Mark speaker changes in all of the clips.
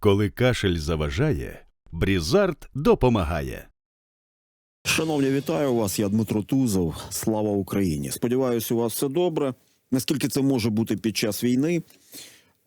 Speaker 1: Коли кашель заважає, Брізард допомагає.
Speaker 2: Шановні, вітаю вас. Я Дмитро Тузов. Слава Україні. Сподіваюся, у вас все добре. Наскільки це може бути під час війни?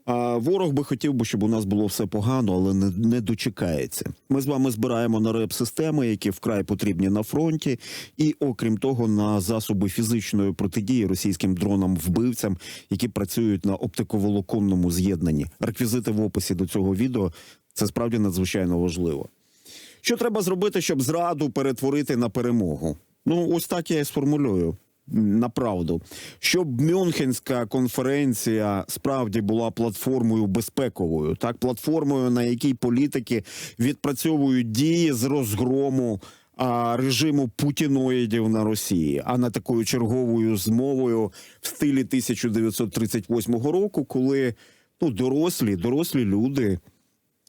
Speaker 2: А ворог би хотів би, щоб у нас було все погано, але не, не дочекається. Ми з вами збираємо на реп-системи, які вкрай потрібні на фронті, і окрім того, на засоби фізичної протидії російським дронам-вбивцям, які працюють на оптиковолоконному з'єднанні. Реквізити в описі до цього відео це справді надзвичайно важливо. Що треба зробити, щоб зраду перетворити на перемогу? Ну, ось так я і сформулюю. На правду, щоб Мюнхенська конференція справді була платформою безпековою, так платформою, на якій політики відпрацьовують дії з розгрому а, режиму путіноїдів на Росії, а не такою черговою змовою в стилі 1938 року, коли ну дорослі, дорослі люди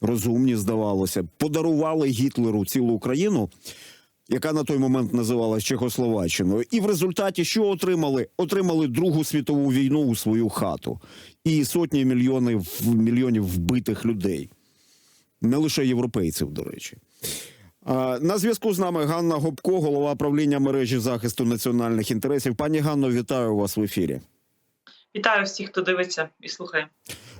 Speaker 2: розумні, здавалося, подарували Гітлеру цілу Україну, яка на той момент називалась Чехословаччиною. І в результаті що отримали? Отримали Другу світову війну у свою хату і сотні мільйонів мільйонів вбитих людей, не лише європейців, до речі. На зв'язку з нами Ганна Гопко, голова правління мережі захисту національних інтересів. Пані Ганно, вітаю вас в ефірі.
Speaker 3: Вітаю всіх, хто дивиться і слухає.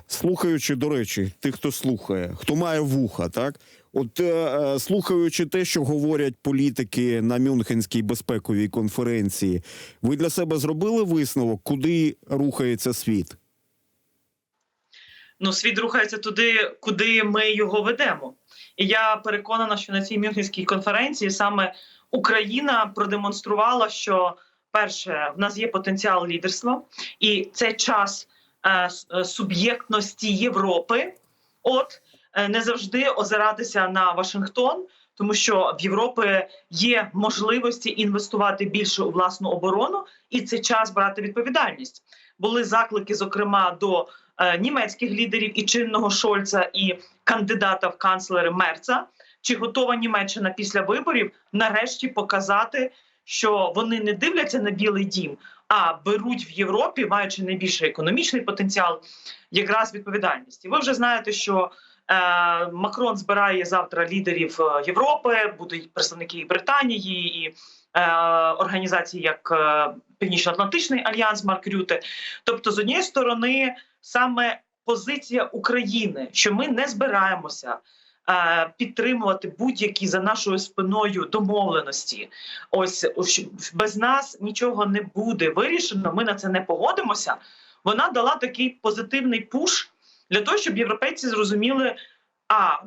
Speaker 2: Слухаючи, до речі, тих, хто слухає, хто має вуха, так от е, е, слухаючи те, що говорять політики на Мюнхенській безпековій конференції, ви для себе зробили висновок, куди рухається світ?
Speaker 3: Ну, світ рухається туди, куди ми його ведемо. І я переконана, що на цій Мюнхенській конференції саме Україна продемонструвала, що перше в нас є потенціал лідерства, і це час е, е, суб'єктності Європи. От не завжди озиратися на Вашингтон, тому що в Європи є можливості інвестувати більше у власну оборону, і це час брати відповідальність. Були заклики, зокрема, до е, німецьких лідерів і чинного Шольца, і кандидата в канцлери Мерца. Чи готова Німеччина після виборів нарешті показати, що вони не дивляться на Білий Дім, а беруть в Європі, маючи найбільший економічний потенціал, якраз відповідальність. І ви вже знаєте, що е, Макрон збирає завтра лідерів е, Європи, будуть представники Британії і е, організації, як е, Північно-Атлантичний альянс Марк Рюте. Тобто, з однієї сторони, саме позиція України, що ми не збираємося. е, Підтримувати будь-які за нашою спиною домовленості, ось без нас нічого не буде вирішено. Ми на це не погодимося. Вона дала такий позитивний пуш для того, щоб європейці зрозуміли, а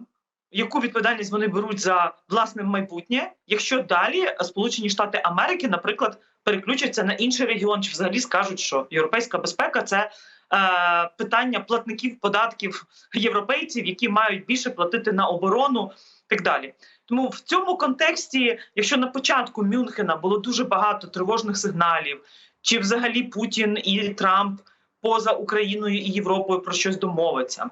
Speaker 3: яку відповідальність вони беруть за власне майбутнє, якщо далі Сполучені Штати Америки, наприклад, переключаться на інший регіон, чи взагалі скажуть, що європейська безпека це е, питання платників податків європейців, які мають більше платити на оборону, так далі. Тому в цьому контексті, якщо на початку Мюнхена було дуже багато тривожних сигналів, чи взагалі Путін і Трамп поза Україною і Європою про щось домовиться.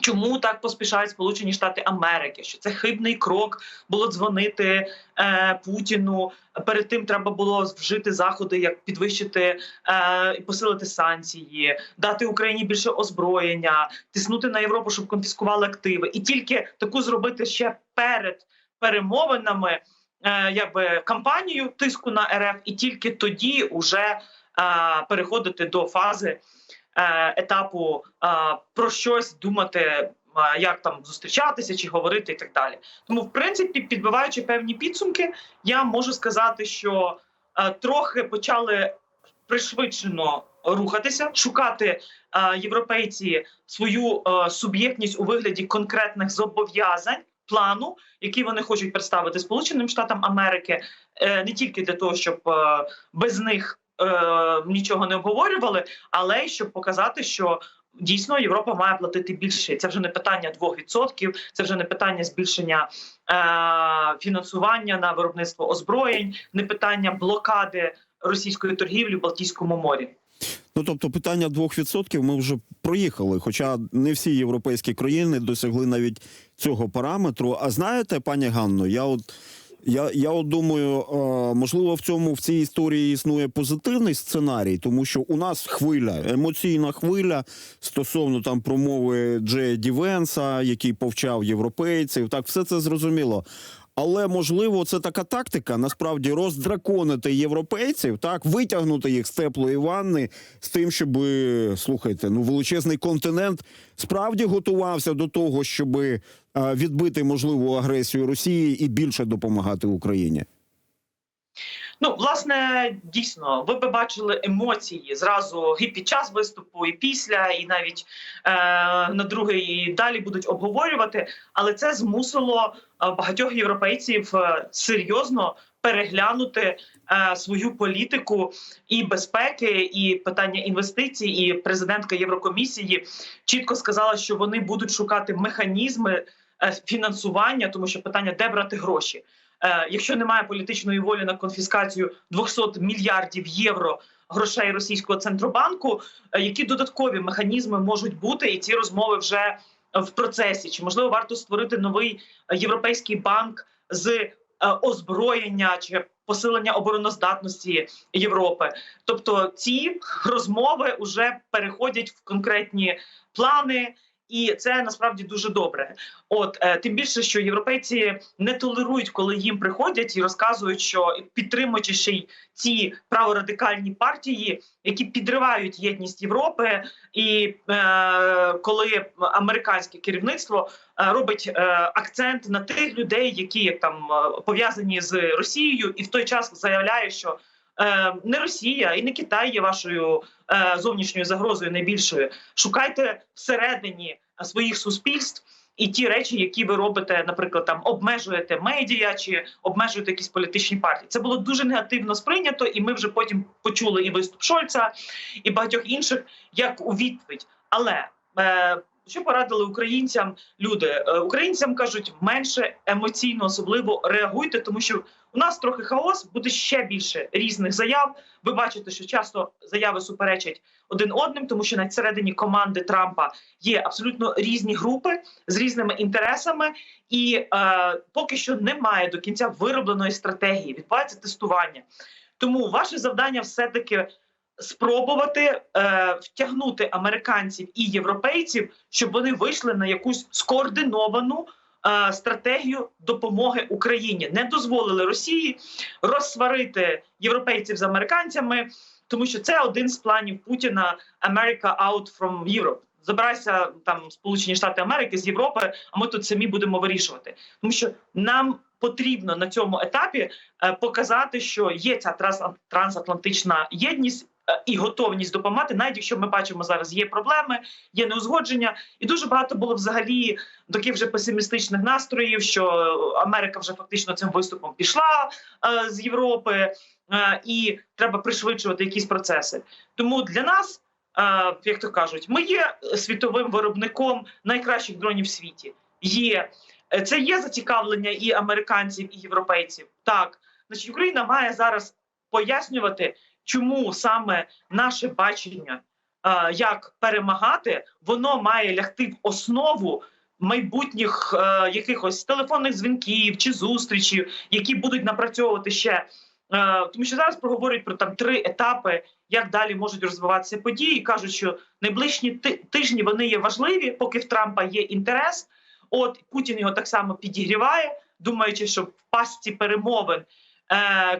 Speaker 3: Чому так поспішають Сполучені Штати Америки? Що це хибний крок було дзвонити е, Путіну? Перед тим треба було вжити заходи, як підвищити е, і посилити санкції, дати Україні більше озброєння, тиснути на Європу, щоб конфіскували активи, і тільки таку зробити ще перед перемовинами, е, якби кампанію тиску на РФ, і тільки тоді уже переходити до фази е, етапу е, про щось думати, е, як там зустрічатися чи говорити, і так далі. Тому, в принципі, підбиваючи певні підсумки, я можу сказати, що е, трохи почали пришвидшено рухатися, шукати е, європейці свою е, суб'єктність у вигляді конкретних зобов'язань. Плану, який вони хочуть представити Сполученим Штатам Америки, е, не тільки для того, щоб е, без них е, нічого не обговорювали, але щоб показати, що дійсно Європа має платити більше. Це вже не питання 2%, це вже не питання збільшення е, фінансування на виробництво озброєнь, не питання блокади російської торгівлі в Балтійському морі.
Speaker 2: Ну тобто, питання 2% ми вже проїхали. Хоча не всі європейські країни досягли навіть цього параметру. А знаєте, пані Ганно, я от Я, я от думаю, е, можливо, в цьому в цій історії існує позитивний сценарій, тому що у нас хвиля, емоційна хвиля стосовно там промови Джея Дівенса, який повчав європейців. Так, все це зрозуміло. Але можливо, це така тактика насправді роздраконити європейців, так витягнути їх з теплої ванни з тим, щоб слухайте, ну величезний континент справді готувався до того, щоб відбити можливу агресію Росії і більше допомагати Україні.
Speaker 3: Ну, власне, дійсно, ви би бачили емоції зразу і під час виступу, і після, і навіть е, на другий і далі будуть обговорювати. Але це змусило е, багатьох європейців е, серйозно переглянути е, свою політику і безпеки, і питання інвестицій. І президентка Єврокомісії чітко сказала, що вони будуть шукати механізми е, фінансування, тому що питання, де брати гроші. Е, якщо немає політичної волі на конфіскацію 200 мільярдів євро грошей російського центробанку, е, які додаткові механізми можуть бути, і ці розмови вже в процесі. Чи можливо варто створити новий європейський банк з е, озброєння чи посилення обороноздатності Європи? Тобто ці розмови вже переходять в конкретні плани. І це насправді дуже добре. От е, тим більше, що європейці не толерують, коли їм приходять і розказують, що підтримуючи ще й ці праворадикальні партії, які підривають єдність Європи, і е, коли американське керівництво е, робить е, акцент на тих людей, які як там е, пов'язані з Росією, і в той час заявляє, що не Росія і не Китай є вашою е, зовнішньою загрозою найбільшою. Шукайте всередині е, своїх суспільств. І ті речі, які ви робите, наприклад, там обмежуєте медіа чи обмежуєте якісь політичні партії, це було дуже негативно сприйнято, і ми вже потім почули і виступ Шольца, і багатьох інших як у відповідь. Але е, що порадили українцям? Люди е, українцям кажуть менше емоційно, особливо реагуйте, тому що у нас трохи хаос, буде ще більше різних заяв. Ви бачите, що часто заяви суперечать один одним, тому що навіть всередині команди Трампа є абсолютно різні групи з різними інтересами, і е, поки що немає до кінця виробленої стратегії. Відбувається тестування. Тому ваше завдання все таки спробувати е, втягнути американців і європейців, щоб вони вийшли на якусь скоординовану е, стратегію допомоги Україні, не дозволили Росії розсварити європейців з американцями, тому що це один з планів Путіна «America out from Europe». Забирайся там Сполучені Штати Америки з Європи, а ми тут самі будемо вирішувати, тому що нам потрібно на цьому етапі е, показати, що є ця транс- трансатлантична єдність і готовність допомагати, навіть якщо ми бачимо зараз, є проблеми, є неузгодження, і дуже багато було взагалі таких вже песимістичних настроїв, що Америка вже фактично цим виступом пішла е, з Європи, е, і треба пришвидшувати якісь процеси. Тому для нас. Е, як то кажуть, ми є світовим виробником найкращих дронів в світі. Є Е, це є зацікавлення і американців, і європейців. Так, значить, Україна має зараз пояснювати, чому саме наше бачення, е, як перемагати, воно має лягти в основу. Майбутніх е, якихось телефонних дзвінків чи зустрічів, які будуть напрацьовувати ще, е, тому що зараз проговорюють про там три етапи, як далі можуть розвиватися події. кажуть, що найближчі тижні вони є важливі, поки в Трампа є інтерес. От Путін його так само підігріває, думаючи, що в пастці перемовин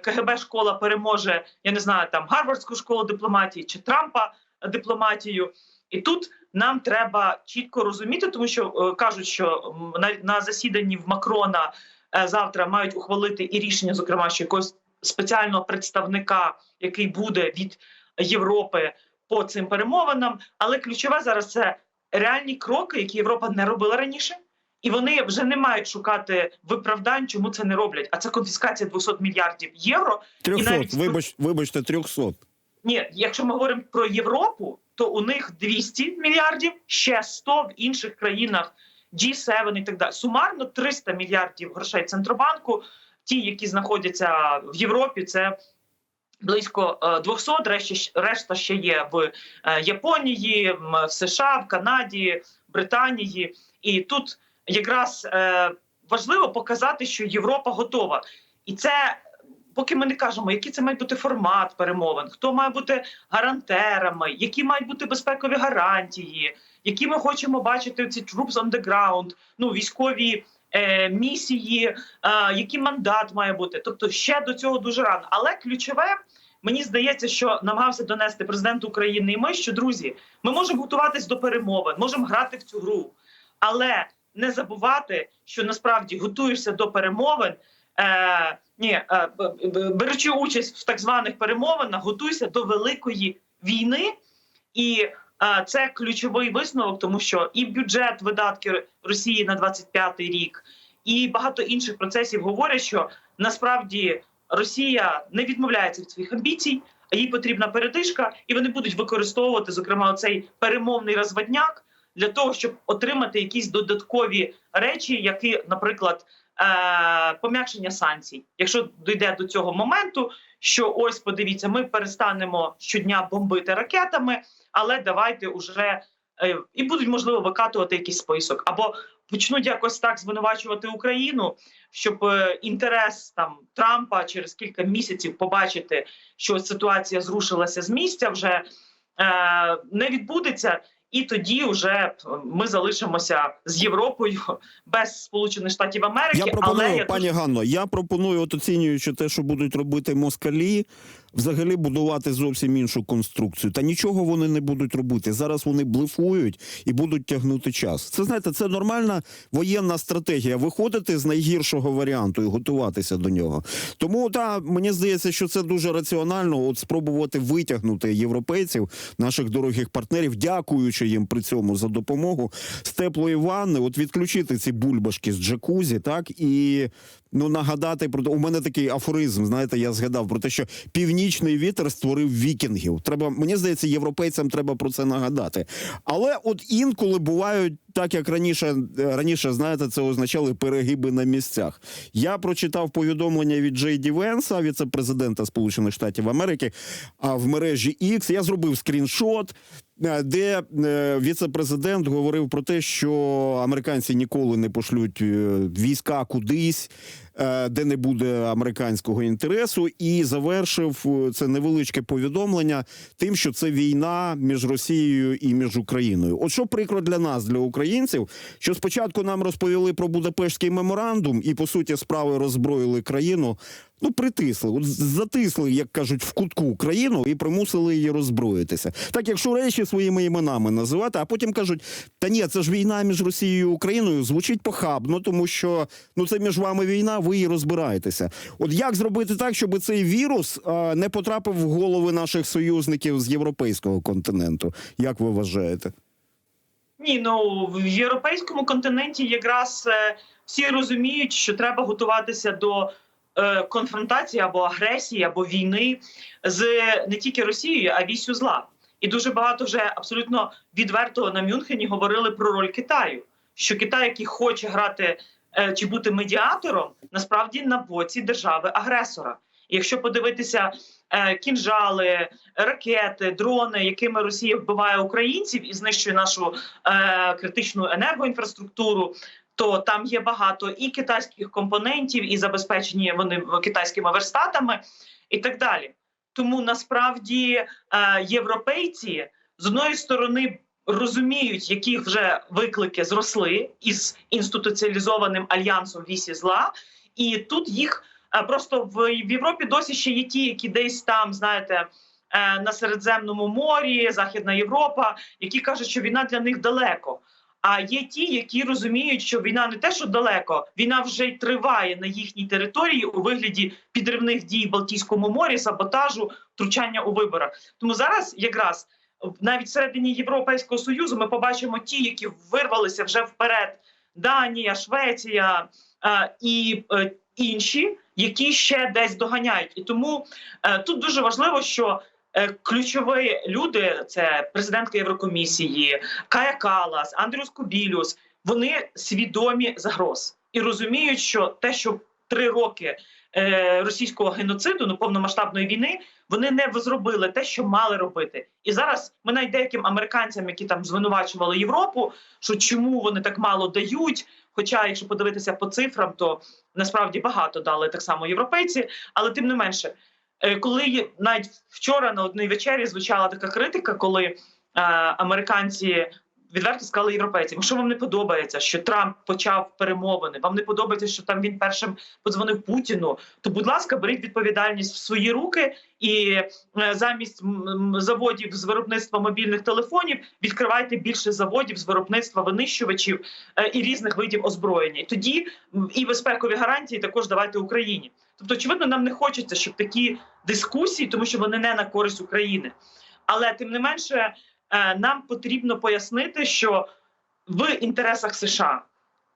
Speaker 3: КГБ школа переможе, я не знаю, там Гарвардську школу дипломатії чи Трампа дипломатію. І тут нам треба чітко розуміти, тому що е, кажуть, що на, на засіданні в Макрона е, завтра мають ухвалити і рішення, зокрема, що якогось спеціального представника, який буде від Європи по цим перемовинам. Але ключове зараз це реальні кроки, які Європа не робила раніше. І вони вже не мають шукати виправдань, чому це не роблять. А це конфіскація 200 мільярдів євро.
Speaker 2: 300,
Speaker 3: навіть-
Speaker 2: вибач, вибачте, 300.
Speaker 3: Ні, якщо ми говоримо про Європу, то у них 200 мільярдів, ще 100 в інших країнах G7 і так далі. Сумарно 300 мільярдів грошей центробанку. Ті, які знаходяться в Європі, це близько е, 200, решта, решта ще є в е, Японії, в США, в Канаді, Британії. І тут якраз е, важливо показати, що Європа готова. І це поки ми не кажемо, який це має бути формат перемовин, хто має бути гарантерами, які мають бути безпекові гарантії, які ми хочемо бачити ці troops on the ground, ну військові е, місії, е, який мандат має бути. Тобто ще до цього дуже рано. Але ключове. Мені здається, що намагався донести президент України і ми, що друзі, ми можемо готуватись до перемовин, можемо грати в цю гру, але не забувати, що насправді готуєшся до перемовин. Е, ні, е, беручи участь в так званих перемовинах, готуйся до великої війни, і е, це ключовий висновок, тому що і бюджет видатки Росії на 25-й рік, і багато інших процесів говорять, що насправді Росія не відмовляється від своїх амбіцій, а їй потрібна передишка, і вони будуть використовувати зокрема цей перемовний розводняк для того, щоб отримати якісь додаткові речі, які, наприклад, е, пом'якшення санкцій. Якщо дійде до цього моменту, що ось подивіться, ми перестанемо щодня бомбити ракетами, але давайте уже е, і будуть можливо викатувати якийсь список, або почнуть якось так звинувачувати Україну, щоб е, інтерес там Трампа через кілька місяців побачити, що ситуація зрушилася з місця, вже е, не відбудеться. І тоді вже ми залишимося з Європою без Сполучених Штатів Америки.
Speaker 2: Я пропоную,
Speaker 3: але я
Speaker 2: пані Ганно, я пропоную, от оцінюючи те, що будуть робити москалі, взагалі будувати зовсім іншу конструкцію. Та нічого вони не будуть робити. Зараз вони блефують і будуть тягнути час. Це знаєте, це нормальна воєнна стратегія. Виходити з найгіршого варіанту і готуватися до нього. Тому та мені здається, що це дуже раціонально. От спробувати витягнути європейців, наших дорогих партнерів, дякуючи їм при цьому за допомогу з теплої ванни, от відключити ці бульбашки з джакузі, так і ну нагадати про у мене такий афоризм. Знаєте, я згадав про те, що північний вітер створив вікінгів. Треба мені здається, європейцям треба про це нагадати. Але от інколи бувають так, як раніше раніше, знаєте, це означали перегиби на місцях. Я прочитав повідомлення від Джей Ді Венса, віце-президента Сполучених Штатів Америки, а в мережі X я зробив скріншот. Е, Де е, віце-президент говорив про те, що американці ніколи не пошлють е, війська кудись, де не буде американського інтересу, і завершив е, це невеличке повідомлення тим, що це війна між Росією і між Україною. От що прикро для нас, для українців, що спочатку нам розповіли про Будапештський меморандум, і по суті справи роззброїли країну. Ну, притисли, от затисли, як кажуть, в кутку країну і примусили її роззброїтися. Так, якщо речі своїми іменами називати, а потім кажуть: та ні, це ж війна між Росією і Україною, звучить похабно, тому що ну це між вами війна, ви її розбираєтеся. От як зробити так, щоб цей вірус не потрапив в голови наших союзників з європейського континенту? Як ви вважаєте?
Speaker 3: Ні, ну в європейському континенті якраз е, всі розуміють, що треба готуватися до е, конфронтації або агресії, або війни з не тільки Росією, а вісю зла. І дуже багато вже абсолютно відверто на Мюнхені говорили про роль Китаю. Що Китай, який хоче грати чи бути медіатором, насправді на боці держави-агресора. Якщо подивитися е, кінжали, ракети, дрони, якими Росія вбиває українців і знищує нашу е, критичну енергоінфраструктуру, то там є багато і китайських компонентів, і забезпечені вони китайськими верстатами, і так далі. Тому насправді е, європейці з одної сторони розуміють, які вже виклики зросли із інституціалізованим альянсом вісі зла, і тут їх е, просто в, Європі досі ще є ті, які десь там, знаєте. е, На Середземному морі, Західна Європа, які кажуть, що війна для них далеко. А є ті, які розуміють, що війна не те, що далеко, війна вже й триває на їхній території у вигляді підривних дій в Балтійському морі, саботажу, втручання у виборах. Тому зараз якраз навіть всередині Європейського союзу ми побачимо ті, які вирвалися вже вперед: Данія, Швеція е, і е, інші, які ще десь доганяють. І тому е, тут дуже важливо, що ключові люди це президентка Єврокомісії, Кая Калас, Андрюс Кубілюс. Вони свідомі загроз і розуміють, що те, що три роки російського геноциду, ну повномасштабної війни, вони не зробили те, що мали робити. І зараз ми навіть деяким американцям, які там звинувачували Європу, що чому вони так мало дають. Хоча, якщо подивитися по цифрам, то насправді багато дали так само європейці, але тим не менше, е, коли навіть вчора на одній вечері звучала така критика, коли е, американці відверто сказали європейцям, що вам не подобається, що Трамп почав перемовини, вам не подобається, що там він першим подзвонив Путіну. То, будь ласка, беріть відповідальність в свої руки і е, замість заводів з виробництва мобільних телефонів відкривайте більше заводів з виробництва винищувачів е, і різних видів озброєння. І Тоді і безпекові гарантії також давайте Україні. Тобто, очевидно, нам не хочеться, щоб такі дискусії, тому що вони не на користь України. Але тим не менше, нам потрібно пояснити, що в інтересах США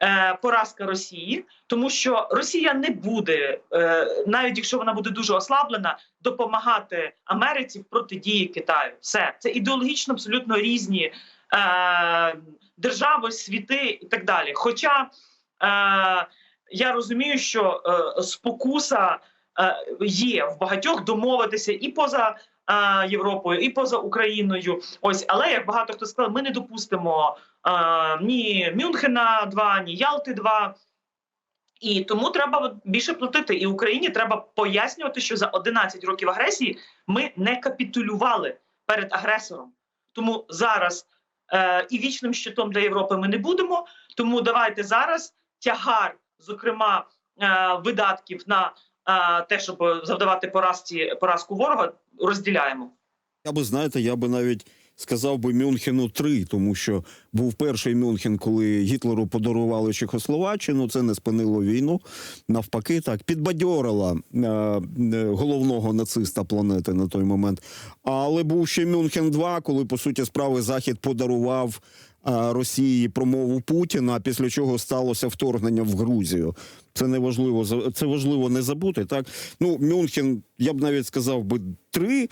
Speaker 3: е, поразка Росії, тому що Росія не буде, е, навіть якщо вона буде дуже ослаблена, допомагати Америці в протидії Китаю. Все це ідеологічно абсолютно різні е, держави, світи і так далі. Хоча е, я розумію, що е, спокуса е, є в багатьох домовитися і поза Європою, і поза Україною. Ось, але як багато хто сказав, ми не допустимо е, ні Мюнхена 2, ні Ялти 2. І тому треба більше платити. І Україні треба пояснювати, що за 11 років агресії ми не капітулювали перед агресором. Тому зараз е, і вічним щитом для Європи ми не будемо. Тому давайте зараз тягар, зокрема, е, видатків на те, щоб завдавати поразці поразку ворога, розділяємо.
Speaker 2: Я би знаєте, я би навіть сказав би Мюнхену 3, тому що був перший Мюнхен, коли Гітлеру подарували Чехословаччину. Це не спинило війну. Навпаки, так підбадьорила е, е, головного нациста планети на той момент. Але був ще Мюнхен 2, коли по суті справи Захід подарував. е, Росії промову Путіна, після чого сталося вторгнення в Грузію. Це не важливо за- це важливо не забути. Так ну Мюнхен, я б навіть сказав би три.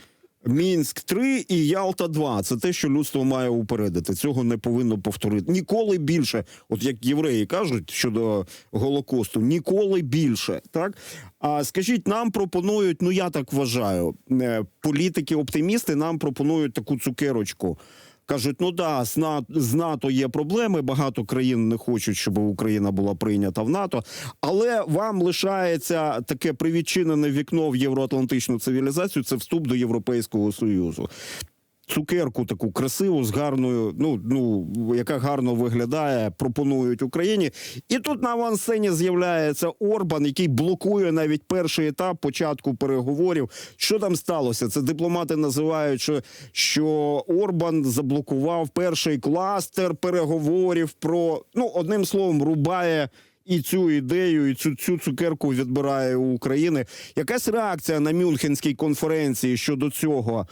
Speaker 2: Мінськ 3 і Ялта 2 Це те, що людство має упередити. Цього не повинно повторити. Ніколи більше, от як євреї кажуть щодо Голокосту, ніколи більше. Так а скажіть, нам пропонують, ну я так вважаю, е, політики-оптимісти нам пропонують таку цукерочку. Кажуть, ну да, з НАТО, з НАТО є проблеми. Багато країн не хочуть, щоб Україна була прийнята в НАТО. Але вам лишається таке привідчинене вікно в євроатлантичну цивілізацію. Це вступ до Європейського союзу. Цукерку таку красиву з гарною, ну ну яка гарно виглядає, пропонують Україні. І тут на авансцені з'являється Орбан, який блокує навіть перший етап початку переговорів. Що там сталося? Це дипломати називають, що, що Орбан заблокував перший кластер переговорів про ну одним словом, рубає. І цю ідею, і цю, цю цукерку відбирає у України. Якась реакція на Мюнхенській конференції щодо цього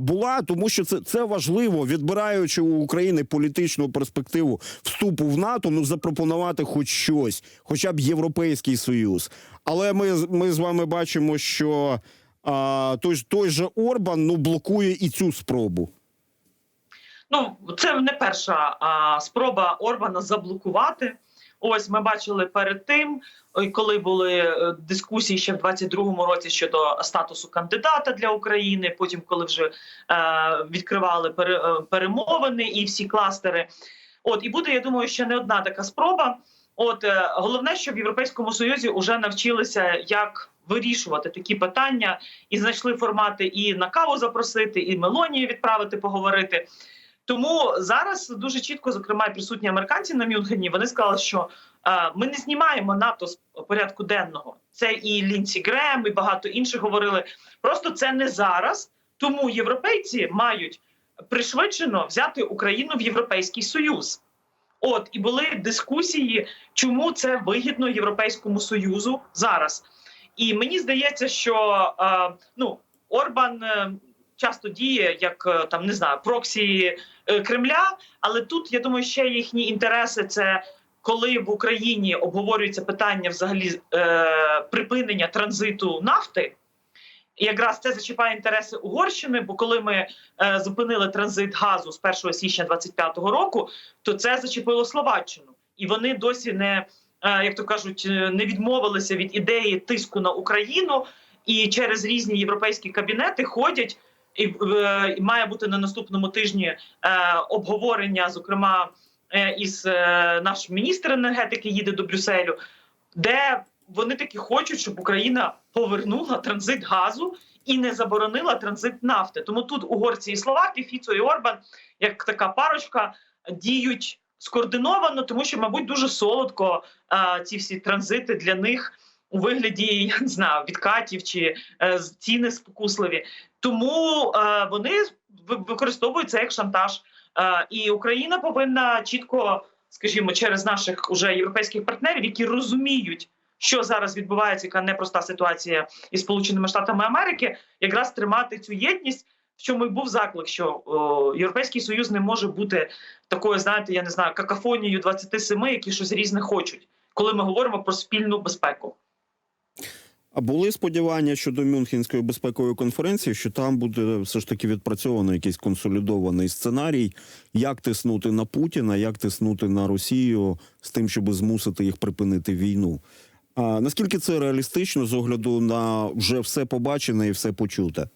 Speaker 2: була, тому що це, це важливо, відбираючи у України політичну перспективу вступу в НАТО, ну запропонувати хоч щось, хоча б Європейський Союз. Але ми, ми з вами бачимо, що а, той, той же Орбан ну блокує і цю спробу.
Speaker 3: Ну це не перша а, спроба Орбана заблокувати. Ось ми бачили перед тим, коли були е, дискусії ще в 22-му році щодо статусу кандидата для України. Потім, коли вже е, відкривали пере, е, перемовини і всі кластери. От і буде, я думаю, ще не одна така спроба. От е, головне, що в Європейському Союзі вже навчилися, як вирішувати такі питання, і знайшли формати і на каву запросити, і Мелонію відправити поговорити. Тому зараз дуже чітко, зокрема, присутні американці на Мюнхені, вони сказали, що е, ми не знімаємо НАТО з порядку денного. Це і Лінсі Грем, і багато інших говорили. Просто це не зараз. Тому європейці мають пришвидшено взяти Україну в Європейський Союз. От і були дискусії, чому це вигідно Європейському Союзу зараз. І мені здається, що е, ну Орбан е, часто діє як е, там не знаю проксі е, Кремля, але тут я думаю, ще їхні інтереси це. Коли в Україні обговорюється питання взагалі е, припинення транзиту нафти, і якраз це зачіпає інтереси Угорщини. Бо коли ми е, зупинили транзит газу з 1 січня 25-го року, то це зачепило Словаччину, і вони досі не е, як то кажуть, е, не відмовилися від ідеї тиску на Україну, і через різні європейські кабінети ходять. І, е, і має бути на наступному тижні е, обговорення, зокрема е, із наш міністр енергетики їде до Брюсселю, де вони таки хочуть, щоб Україна повернула транзит газу і не заборонила транзит нафти. Тому тут угорці і словаки, Фіцо і Орбан, як така парочка, діють скоординовано, тому що, мабуть, дуже солодко е, ці всі транзити для них у вигляді я не знаю, відкатів чи е, ціни спокусливі. Тому е, вони ви- використовують це як шантаж. Е, і Україна повинна чітко, скажімо, через наших уже європейських партнерів, які розуміють, що зараз відбувається, яка непроста ситуація із Сполученими Штатами Америки, якраз тримати цю єдність. В чому і був заклик, що о, Європейський Союз не може бути такою, знаєте, я не знаю, какафонією 27, які щось різне хочуть, коли ми говоримо про спільну безпеку.
Speaker 2: А були сподівання щодо Мюнхенської безпекової конференції, що там буде все ж таки відпрацьовано якийсь консолідований сценарій, як тиснути на Путіна, як тиснути на Росію з тим, щоб змусити їх припинити війну. А наскільки це реалістично з огляду на вже все побачене і все почуте?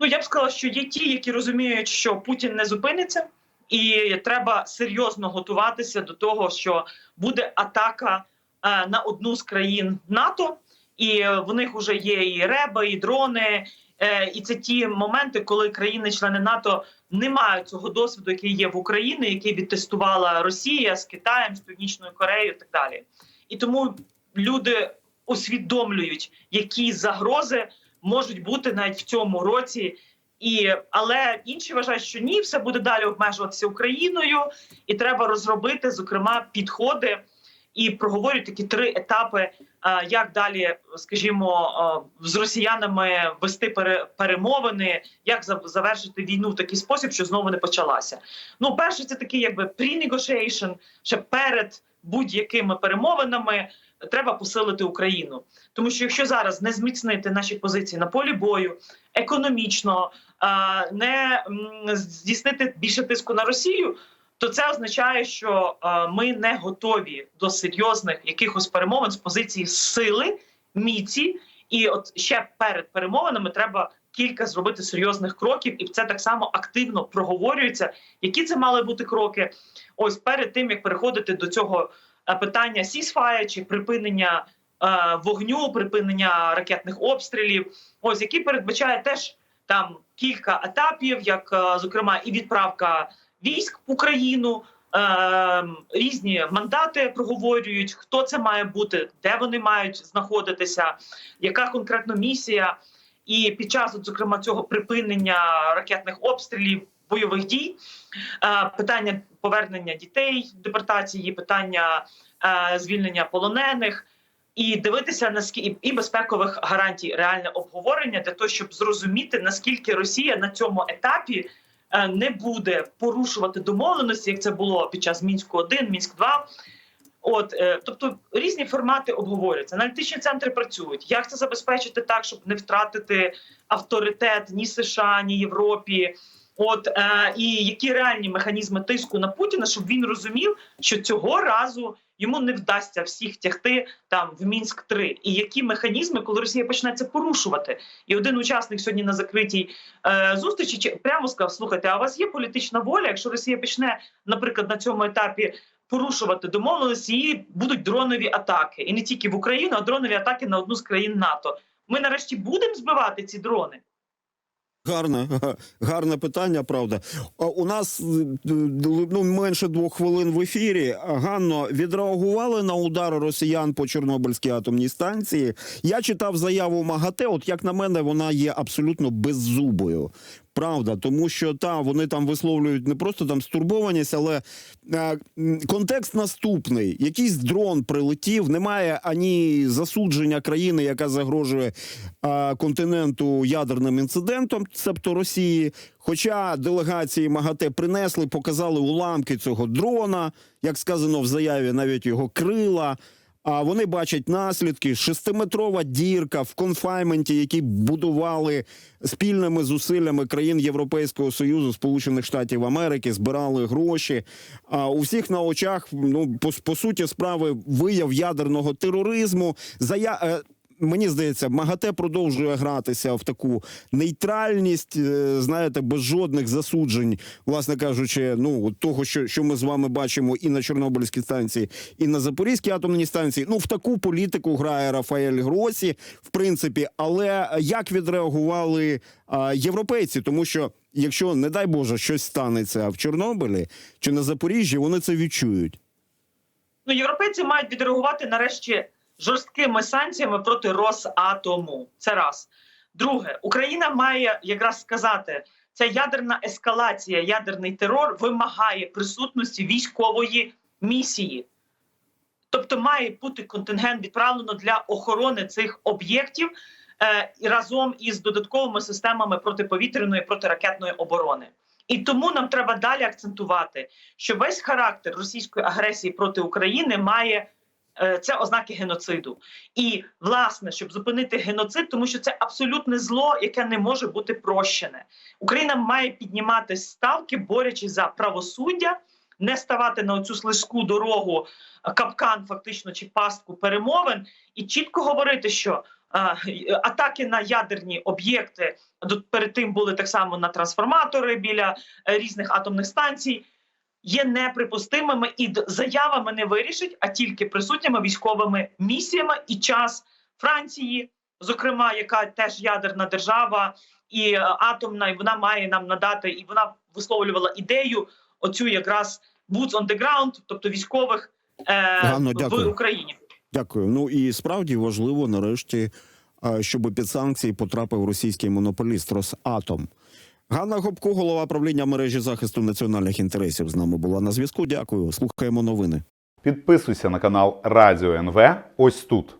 Speaker 3: Ну я б сказала, що є ті, які розуміють, що Путін не зупиниться, і треба серйозно готуватися до того, що буде атака на одну з країн НАТО, і е, в них вже є і реби, і дрони. Е, і це ті моменти, коли країни-члени НАТО не мають цього досвіду, який є в Україні, який відтестувала Росія з Китаєм, з Північною Кореєю, і так далі. І тому люди усвідомлюють, які загрози можуть бути навіть в цьому році. І але інші вважають, що ні, все буде далі обмежуватися Україною, і треба розробити зокрема підходи і проговорюють такі три етапи, е, як далі, скажімо, е, з росіянами вести пере- перемовини, як завершити війну в такий спосіб, що знову не почалася. Ну, перше, це такий якби pre-negotiation, ще перед будь-якими перемовинами треба посилити Україну. Тому що якщо зараз не зміцнити наші позиції на полі бою економічно, е, не здійснити більше тиску на Росію, то це означає, що е, ми не готові до серйозних якихось перемовин з позиції сили, міці. І от ще перед перемовинами треба кілька зробити серйозних кроків, і це так само активно проговорюється. Які це мали бути кроки? Ось перед тим як переходити до цього е, питання ceasefire чи припинення е, вогню, припинення ракетних обстрілів, ось які передбачає теж там кілька етапів, як е, зокрема і відправка військ в Україну. Е, різні мандати проговорюють, хто це має бути, де вони мають знаходитися, яка конкретно місія. І під час, от, зокрема, цього припинення ракетних обстрілів, бойових дій, е, питання повернення дітей, депортації, питання е, звільнення полонених, і дивитися наскільки і безпекових гарантій реальне обговорення для того, щоб зрозуміти наскільки Росія на цьому етапі не буде порушувати домовленості, як це було під час мінську 1 мінськ 2 От, е, тобто різні формати обговорюються. Аналітичні центри працюють. Як це забезпечити так, щоб не втратити авторитет ні США, ні Європі? От е, і які реальні механізми тиску на Путіна, щоб він розумів, що цього разу йому не вдасться всіх тягти там в мінськ 3 І які механізми, коли Росія почне це порушувати? І один учасник сьогодні на закритій е, зустрічі прямо сказав: слухайте, а у вас є політична воля? Якщо Росія почне, наприклад, на цьому етапі порушувати домовленості, і будуть дронові атаки, і не тільки в Україну, а дронові атаки на одну з країн НАТО. Ми нарешті будемо збивати ці дрони.
Speaker 2: Гарне, гарне питання, правда. У нас е, ну, менше двох хвилин в ефірі. Ганно, відреагували на удар росіян по Чорнобильській атомній станції. Я читав заяву МАГАТЕ. От як на мене, вона є абсолютно беззубою. Правда, тому що та вони там висловлюють не просто там стурбованість, але е, контекст наступний: якийсь дрон прилетів, немає ані засудження країни, яка загрожує е, континенту ядерним інцидентом, себто Росії. Хоча делегації МАГАТЕ принесли, показали уламки цього дрона, як сказано в заяві, навіть його крила. А вони бачать наслідки: шестиметрова дірка в конфайменті, які будували спільними зусиллями країн Європейського союзу, Сполучених Штатів Америки, збирали гроші. А у всіх на очах, ну по, по суті, справи вияв ядерного тероризму. Зая... е, мені здається, МАГАТЕ продовжує гратися в таку нейтральність, е, знаєте, без жодних засуджень, власне кажучи, ну того, що, що ми з вами бачимо і на Чорнобильській станції, і на Запорізькій атомній станції. Ну в таку політику грає Рафаель Гросі, в принципі. Але як відреагували а, європейці? Тому що якщо, не дай Боже, щось станеться в Чорнобилі чи на Запоріжжі, вони це відчують.
Speaker 3: Ну, європейці мають відреагувати нарешті жорсткими санкціями проти Росатому. Це раз. Друге, Україна має якраз сказати, ця ядерна ескалація, ядерний терор вимагає присутності військової місії. Тобто має бути контингент відправлено для охорони цих об'єктів е, разом із додатковими системами протиповітряної протиракетної оборони. І тому нам треба далі акцентувати, що весь характер російської агресії проти України має це ознаки геноциду. І власне, щоб зупинити геноцид, тому що це абсолютне зло, яке не може бути прощене. Україна має піднімати ставки, борючись за правосуддя, не ставати на цю слизьку дорогу, е, капкан, фактично чи пастку перемовин, і чітко говорити, що е, атаки на ядерні об'єкти перед тим були так само на трансформатори біля е, різних атомних станцій. Є неприпустимими і заявами не вирішить, а тільки присутніми військовими місіями і час Франції, зокрема, яка теж ядерна держава і е, атомна, і вона має нам надати, і вона висловлювала ідею оцю якраз boots on the ground, тобто військових е,
Speaker 2: Ганно,
Speaker 3: в. Україні.
Speaker 2: Дякую. Ну і справді важливо нарешті, щоб під санкції потрапив російський монополіст Росатом. Ганна Гопко, голова правління мережі захисту національних інтересів, з нами була на зв'язку. Дякую. Слухаємо новини.
Speaker 4: Підписуйся на канал Радіо НВ ось тут.